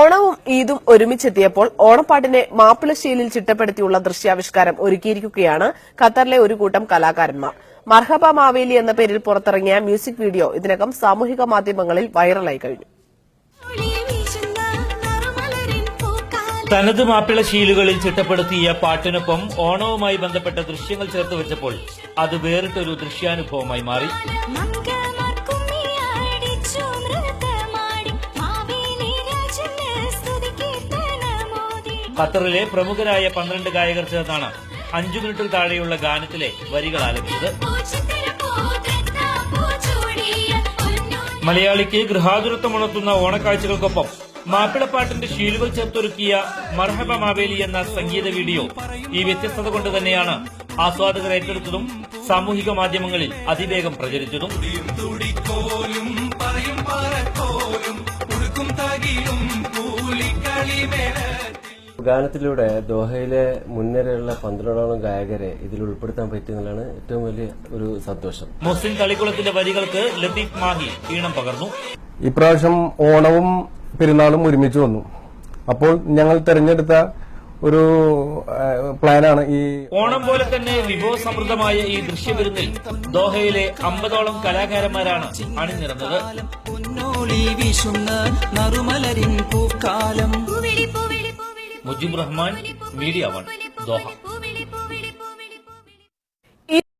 ഓണവും ഈദും ഒരുമിച്ചെത്തിയപ്പോൾ ഓണപ്പാട്ടിനെ മാപ്പിളശൈലിയിൽ ചിട്ടപ്പെടുത്തിയുള്ള ദൃശ്യാവിഷ്കാരം ഒരുക്കിയിരിക്കുകയാണ് ഖത്തറിലെ ഒരു കൂട്ടം കലാകാരന്മാർ. മർഹബ മാവേലി എന്ന പേരിൽ പുറത്തിറങ്ങിയ മ്യൂസിക് വീഡിയോ ഇതിനകം സാമൂഹിക മാധ്യമങ്ങളിൽ വൈറലായി കഴിഞ്ഞു. തനത് മാപ്പിള ശീലുകളിൽ ചിട്ടപ്പെടുത്തിയ പാട്ടിനൊപ്പം ഓണവുമായി ബന്ധപ്പെട്ട ദൃശ്യങ്ങൾ ചേർത്ത് വെച്ചപ്പോൾ അത് വേറിട്ടൊരു ദൃശ്യാനുഭവമായി മാറി. ഖത്തറിലെ പ്രമുഖരായ പന്ത്രണ്ട് ഗായകർ ചേർന്നാണ് അഞ്ചു മിനിറ്റിൽ താഴെയുള്ള ഗാനത്തിലെ വരികൾ ആലപിച്ചത്. മലയാളിക്ക് ഗൃഹാതുരത്വം ഉണർത്തുന്ന ഓണക്കാഴ്ചകൾക്കൊപ്പം മാപ്പിളപ്പാട്ടിന്റെ ശീലുകൾ ചേർത്തൊരുക്കിയ മർഹബ മാവേലി എന്ന സംഗീത വീഡിയോ ഈ വ്യത്യസ്തത കൊണ്ട് തന്നെയാണ് ആസ്വാദകർ ഏറ്റെടുത്തതും സാമൂഹിക മാധ്യമങ്ങളിൽ അതിവേഗം പ്രചരിച്ചതും. ഗാനത്തിലൂടെ ദോഹയിലെ മുൻനിരയുള്ള പന്ത്രണ്ടോളം ഗായകരെ ഇതിൽ ഉൾപ്പെടുത്താൻ പറ്റിയെന്നുള്ളതാണ് ഏറ്റവും വലിയ ഒരു സന്തോഷം. മുസ്ലിം കളിക്കുളത്തിന്റെ വരികൾക്ക് ലത്തീഫ് മാഹി ഈണം പകർന്നു. ഇപ്രാവശ്യം ഓണവും പെരുന്നാളും ഒരുമിച്ച് വന്നു. അപ്പോൾ ഞങ്ങൾ തെരഞ്ഞെടുത്ത ഒരു പ്ലാനാണ് ഈ ഓണം പോലെ തന്നെ വിഭവസമൃദ്ധമായ ഈ ദൃശ്യവിരുന്നിൽ ദോഹയിലെ അമ്പതോളം കലാകാരന്മാരാണ് അണിനിരന്നത്. പൊന്നോളി വീശുന്ന നറുമലരിൻ പൂക്കാലം. Mujeeb Rahman Media One Doha.